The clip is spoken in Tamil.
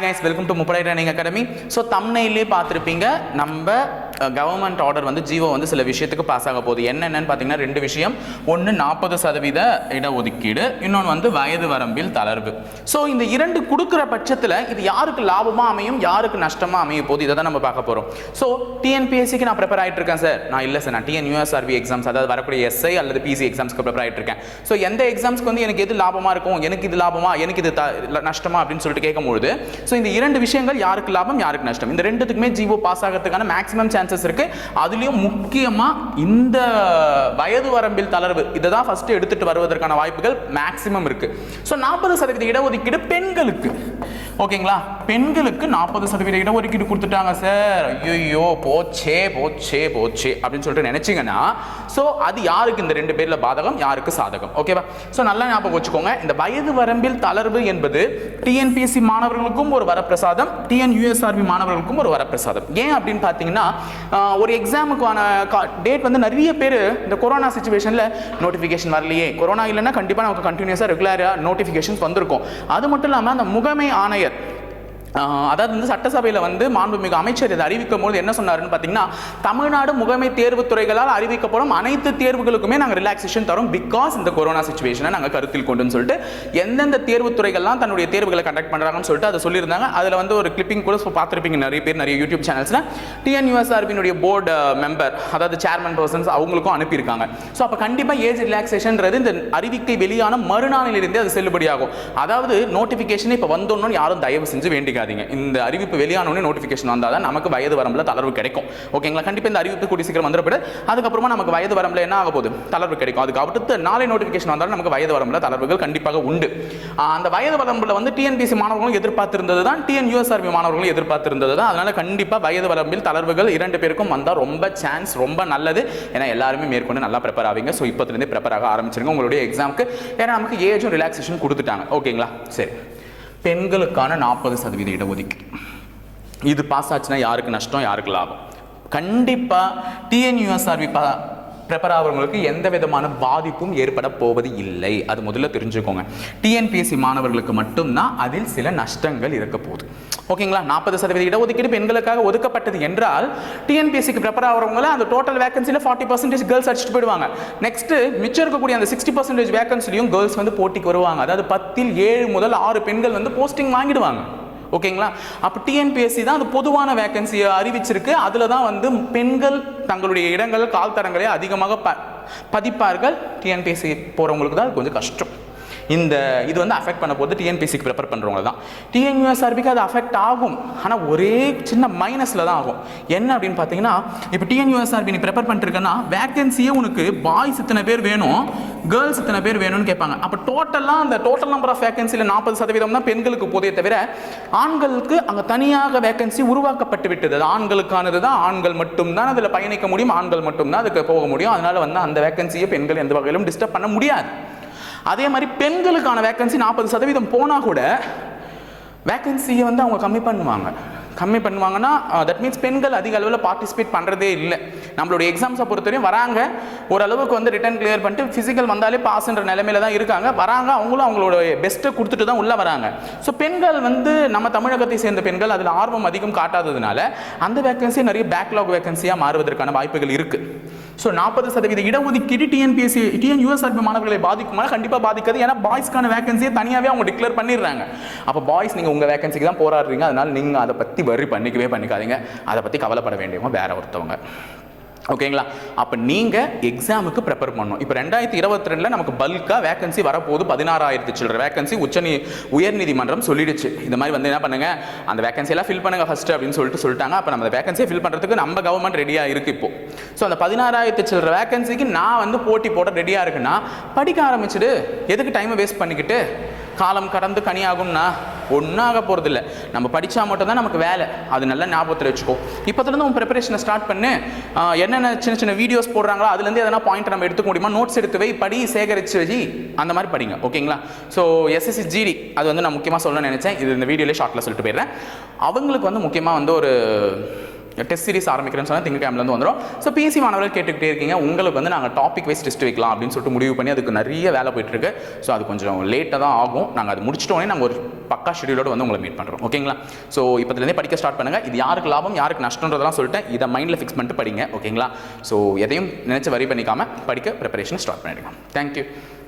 Guys welcome to Muppadai running academy so தம்னையிலே பார்த்துருப்பீங்க நம்ம கவர்மெண்ட் ஆர்டர் வந்து ஜியோ வந்து சில விஷயத்துக்கு பாஸ் ஆக போகுது. என்னென்னு பார்த்தீங்கன்னா ரெண்டு விஷயம். ஒன்று நாற்பது சதவீத இடஒதுக்கீடு. இன்னொன்று வந்து வயது வரம்பில் தளர்வு. ஸோ இந்த இரண்டு கொடுக்குற பட்சத்தில் இது யாருக்கு லாபமாக அமையும் யாருக்கு நஷ்டமாக அமைய போகுது? இதை தான் நம்ம பார்க்க போகிறோம் ஸோ டிஎன்பிஎஸ்சிக்கு நான் ப்ரிப்பேர் ஆகிட்டு இருக்கேன் சார் நான் இல்லை சார் நான் டிஎன்யூஎஸ்ஆர்பி எக்ஸாம்ஸ் அதாவது வரக்கூடிய எஸ்ஐ அல்லது பிசி எக்ஸாம்ஸ்க்கு ப்ரிப்பேர் ஆகிட்டு இருக்கேன். ஸோ எந்த எக்ஸாம்ஸ்க்கு வந்து எனக்கு எது லாபமாக இருக்கும்? எனக்கு இது லாபமா? எனக்கு இது த- நஷ்டமா? அப்படின்னு சொல்லிட்டு கேட்கும்பொழுது ஸோ இந்த இரண்டு விஷயங்கள் யாருக்கு லாபம் யாருக்கு நஷ்டம்? இந்த ரெண்டுத்துக்குமே ஜிஓ பாஸ் ஆகிறதுக்கான மேக்ஸிமம் சான்சஸ் இருக்கு. அதுலயும் முக்கியமா இந்த வயது வரம்பில் தளர்வு இதை தான் ஃபர்ஸ்ட் எடுத்துட்டு வருவதற்கான வாய்ப்புகள் மேக்சிமம் இருக்கு. ஸோ நாற்பது சதவீத இடஒதுக்கீடு பெண்களுக்கு. ஓகேங்களா? பெண்களுக்கு நாற்பது சதவீத இடஒதுக்கீடு கொடுத்துட்டாங்க சார் ஐயோ போச்சே போச்சே போச்சே அப்படின்னு சொல்லிட்டு நினைச்சீங்கன்னா ஸோ அது யாருக்கு? இந்த ரெண்டு பேர்ல பாதகம் யாருக்கு சாதகம்? ஓகேவா ஸோ நல்லா ஞாபகம் வச்சுக்கோங்க. இந்த வயது வரம்பில் தளர்வு என்பது டிஎன்பிஎஸ்சி மாணவர்களுக்கும் ஒரு வரப்பிரசாதம் டிஎன்யூஎஸ்ஆர்பி மாணவர்களுக்கும் ஒரு வரப்பிரசாதம். ஏன் அப்படின்னு பார்த்தீங்கன்னா ஒரு எக்ஸாமுக்கான டேட் வந்து நிறைய பேர் இந்த கொரோனா சுச்சுவேஷனில் நோட்டிஃபிகேஷன் வரலையே. கொரோனா இல்லைன்னா கண்டிப்பாக நமக்கு கண்டினியூஸாக ரெகுலராக நோட்டிஃபிகேஷன்ஸ் வந்திருக்கும். அது மட்டும் இல்லாமல் அந்த முகமை ஆணையர் அதாவது வந்து சட்டசபையில் வந்து மாண்புமிகு அமைச்சர் இதை அறிவிக்கும் போது என்ன சொன்னாருன்னு பார்த்தீங்கன்னா தமிழ்நாடு முகமை தேர்வுத் துறைகளால் அறிவிக்கப்படும் அனைத்து தேர்வுகளுக்குமே நாங்கள் ரிலாக்ஸேஷன் தரும் பிகாஸ் இந்த கொரோனா சுச்சுவேஷனை நாங்கள் கருத்தில் கொண்டுன்னு சொல்லிட்டு எந்தெந்த தேர்வு துறைகள்லாம் தன்னுடைய தேர்வுகளை கண்டக்ட் பண்ணுறாங்கன்னு சொல்லிட்டு அதை சொல்லியிருந்தாங்க. அதில் வந்து ஒரு கிளிப்பிங் கூட so பார்த்துருப்பீங்க நிறைய பேர் நிறைய யூடியூப் சேனல்ஸில் டிஎன்யூஎஸ்ஆர்பினுடைய போர்டு மெம்பர் அதாவது சேர்மன் பர்சன்ஸ் அவங்களுக்கும் அனுப்பியிருக்காங்க. ஸோ அப்போ கண்டிப்பாக ஏஜ் ரிலாக்ஸேஷன்றது இந்த அறிவிக்கை வெளியான மறுநாளிலிருந்தே அது செல்லுபடியாகும். அதாவது நோட்டிஃபிகேஷன் இப்போ வந்தோன்னு யாரும் தயவு செஞ்சு வேண்டிக்காதீங்க இந்த அறிவிப்பு வெளியானோடனே நோட்டிஃபிகேஷன் வந்தால் தான் நமக்கு வயது வரம்பில் தளர்வு கிடைக்கும். ஓகேங்களா கண்டிப்பாக இந்த அறிவிப்பு கூடி சீக்கிரம் வந்துடப்படு அதுக்கப்புறமா நமக்கு வயது வரம்பில் என்ன ஆக போகுது தளர்வு கிடைக்கும். அதுக்கு அடுத்து நாளை நோட்டிஃபிகேஷன் வந்தாலும் நமக்கு வயது வரம்பில் தளர்வுகள் கண்டிப்பாக உண்டு. அந்த வயது வரம்பில் வந்து டிஎன்பிசி மாணவர்களும் எதிர்பார்த்திருந்தது தான் டிஎன்யூஎஸ்ஆர்பி மாணவர்களும் எதிர்பார்த்திருந்தது தான். அதனால் கண்டிப்பாக வயது வரம்பில் தளர்வுகள் இரண்டு பேருக்கும் வந்தால் ரொம்ப சான்ஸ் ரொம்ப நல்லது. ஏன்னா எல்லாருமே மேற்கொண்டு நல்லா ப்ரிப்பேர் ஆவீங்க. ஸோ இப்போத்துலேருந்தே ப்ரிப்பேர் ஆக ஆரம்பிச்சிருங்க. உங்களுடைய எக்ஸாமுக்கு ஏன்னா நமக்கு ஏஜும் ரிலாக்ஸேஷன் கொடுத்துட்டாங்க. ஓகேங்களா சரி. பெண்களுக்கான நாற்பது சதவீத இடஒதுக்கீடு. இது பாஸ் ஆச்சுன்னா யாருக்கு நஷ்டம் யாருக்கு லாபம்? கண்டிப்பாக டிஎன்யூஎஸ்ஆர்பி பா ப்ரிப்பேர் ஆகிறவங்களுக்கு எந்த விதமான பாதிப்பும் ஏற்பட போவது இல்லை. அது முதல்ல தெரிஞ்சுக்கோங்க. டிஎன்பிஎஸ்சி மாணவர்களுக்கு மட்டும்தான் அதில் சில நஷ்டங்கள் இருக்க போகுது. ஓகேங்களா? நாற்பது சதவீத இடஒதுக்கீடு பெண்களுக்காக ஒதுக்கப்பட்டது என்றால் டிஎன்பிஎஸ்சிக்கு ப்ரிப்பேர் ஆகிறவங்கள அந்த டோட்டல் வேகன்சியில் ஃபார்ட்டி பர்சன்டேஜ் கேர்ள்ஸ் அடிச்சுட்டு போயிடுவாங்க. நெக்ஸ்ட் மிச்சம் இருக்கக்கூடிய அந்த சிக்ஸ்டி பர்சன்டேஜ் வேகன்சிலையும் கேர்ள்ஸ் வந்து போட்டிக்கு வருவாங்க. அதாவது பத்தில் ஏழு முதல் ஆறு பெண்கள் வந்து போஸ்டிங் வாங்கிடுவாங்க. ஓகேங்களா? அப்போ டிஎன்பிஎஸ்சி தான் அது பொதுவான வேகன்சியை அறிவிச்சிருக்கு. அதில் தான் வந்து பெண்கள் தங்களுடைய இடங்கள் கால் தரங்களை அதிகமாக ப பதிப்பார்கள். டிஎன்பிஎஸ்சி போகிறவங்களுக்கு தான் அது கொஞ்சம் கஷ்டம். இந்த இது வந்து அஃபெக்ட் பண்ண போது டிஎன்பிசிக்கு ப்ரிப்பேர் பண்ணுறவங்க தான். டிஎன்யூஎஸ்ஆர்பிக்கு அது அஃபெக்ட் ஆகும். ஆனால் ஒரே சின்ன மைனஸில் தான் ஆகும். என்ன அப்படின்னு பார்த்தீங்கன்னா இப்போ டிஎன்யூஎஸ்ஆர்பி நீ ப்ரிப்பேர் பண்ணிருக்கேன்னா வேகன்சியே உனக்கு பாய்ஸ் இத்தனை பேர் வேணும் கேர்ள்ஸ் இத்தனை பேர் வேணும்னு கேட்பாங்க. அப்போ டோட்டலாக அந்த டோட்டல் நம்பர் ஆஃப் வேகன்சியில் நாற்பது சதவீதம் தான் பெண்களுக்கு போதே தவிர ஆண்களுக்கு அங்கே தனியாக வேகன்சி உருவாக்கப்பட்டு விட்டது. அது ஆண்களுக்கானது தான் ஆண்கள் மட்டும்தான் அதில் பயணிக்க முடியும் ஆண்கள் மட்டும்தான் அதுக்கு போக முடியும். அதனால் வந்து அந்த வேகன்சியை பெண்கள் எந்த வகையிலும் டிஸ்டர்ப் பண்ண முடியாது. அதே மாதிரி பெண்களுக்கான வேக்கன்சி நாற்பது சதவீதம் போனால் கூட வேக்கன்சியை வந்து அவங்க கம்மி பண்ணுவாங்க. கம்மி பண்ணுவாங்கன்னா தட் மீன்ஸ் பெண்கள் அதிக அளவில் பார்ட்டிசிபேட் பண்ணுறதே இல்லை. நம்மளுடைய எக்ஸாம்ஸை பொறுத்தவரையும் வராங்க. ஓரளவுக்கு வந்து ரிட்டன் கிளியர் பண்ணிட்டு ஃபிசிக்கல் வந்தாலே பாஸ்ன்ற நிலைமையில தான் இருக்காங்க. வராங்க அவங்களும் அவங்களோட பெஸ்ட்டை கொடுத்துட்டு தான் உள்ளே வராங்க. ஸோ பெண்கள் வந்து நம்ம தமிழகத்தை சேர்ந்த பெண்கள் அதில் ஆர்வம் அதிகம் காட்டாததுனால அந்த வேக்கன்சி நிறைய பேக்லாக் வேக்கன்சியாக மாறுவதற்கான வாய்ப்புகள் இருக்குது ஸோ நாற்பது சதவீத இடஒதுக்கீடு டிஎன்பிஎஸ்சி டிஎன் யூஎஸ்ஆர்பி மாணவர்களை பாதிக்குமா? கண்டிப்பாக பாதிக்காது. ஏன்னா பாய்ஸ்க்கான வேகன்சியை தனியாகவே அவங்க டிக்ளேர் பண்ணிடுறாங்க. அப்போ பாய்ஸ் நீங்கள் உங்கள் வேகன்சிக்கு தான் போராடுறீங்க. அதனால் நீங்கள் அதை பற்றி வரி பண்ணிக்கவே பண்ணிக்காதீங்க. அதை பற்றி கவலைப்பட வேண்டியவங்க வேற ஒருத்தவங்க. ஓகேங்களா? அப்போ நீங்கள் எக்ஸாமுக்கு ப்ரிப்பேர் பண்ணணும். இப்போ ரெண்டாயிரத்தி இருபத்தி ரெண்டில் நமக்கு பல்காக வேகன்சி வரப்போகுது. பதினாறாயிரத்து சில்லற வேகன்சி உச்சநீ உயர்நீதிமன்றம் சொல்லிடுச்சு. இந்த மாதிரி வந்து என்ன பண்ணுங்க? அந்த வேகன்சியெல்லாம் ஃபில் பண்ணுங்கள் ஃபஸ்ட்டு அப்படின்னு சொல்லிட்டு சொல்லிட்டாங்க. அப்போ நம்ம வேகன்சியை ஃபில் பண்ணுறதுக்கு நம்ம கவர்மெண்ட் ரெடியாக இருக்குது இப்போது ஸோ அந்த பதினாறாயிரத்து சில்லற வேகன்சிக்கு நான் வந்து போட்டி போட ரெடியாக இருக்குன்னா படிக்க ஆரம்பிச்சுடு. எதுக்கு டைமை வேஸ்ட் பண்ணிக்கிட்டு? காலம் கடந்து கனியாகும்னா ஒன்றாக போகிறதில்ல நம்ம படித்தா மட்டும்தான் நமக்கு வேலை. அது நல்லா ஞாபகத்தில் வச்சுக்கோ. இப்போத்துலேருந்து உன் ப்ரிப்பரேஷனை ஸ்டார்ட் பண்ணு. என்னென்ன சின்ன சின்ன வீடியோஸ் போடுறாங்களோ அதுலேருந்து எதனா பாயிண்ட் நம்ம எடுத்துக்க முடியுமா? நோட்ஸ் எடுத்து வை படி சேகரித்து வச்சு அந்த மாதிரி படிங்க. ஓகேங்களா? ஸோ எஸ்எஸ்சி ஜிடி அது வந்து நான் முக்கியமாக சொல்ல நினச்சேன். இது இந்த வீடியோலேயே ஷார்ட்டில் சொல்லிட்டு போயிடுறேன். அவங்களுக்கு வந்து முக்கியமாக வந்து ஒரு டெஸ்ட் சீரிஸ் ஆரம்பிக்கிறேன்னு சொன்னால் திங்கக்கிழமைலேருந்து வந்துடும் ஸோ பிசி மாணவர்கள் கேட்டுக்கிட்டே இருக்கீங்க. உங்களுக்கு வந்து நாங்கள் டாபிக் வைஸ் டெஸ்ட் வைக்கலாம் அப்படின்னு சொல்லிட்டு முடிவு பண்ணி அதுக்கு நிறைய வேலை போயிட்டுருக்கு. ஸோ அது கொஞ்சம் லேட்டாக தான் ஆகும். நாங்கள் அது முடிச்சிட்டோன்னே நாங்கள் ஒரு பக்கா ஷெடியூலோடு வந்து உங்களை மீட் பண்ணுறோம் ஓகேங்களா ஸோ இப்போதுலேருந்தே படிக்க ஸ்டார்ட் பண்ணுங்கள் இது யாருக்கு லாபம் யாருக்கு நஷ்டன்றதெல்லாம் சொல்லிட்டேன் இதை மைண்டில் ஃபிக்ஸ் பண்ணிட்டு படிங்க. ஓகேங்களா ஸோ எதையும் நினச்சி வரி பண்ணிக்காமல் படிக்க ப்ரிப்பரேஷன் ஸ்டார்ட் பண்ணிடுங்க. தேங்க்யூ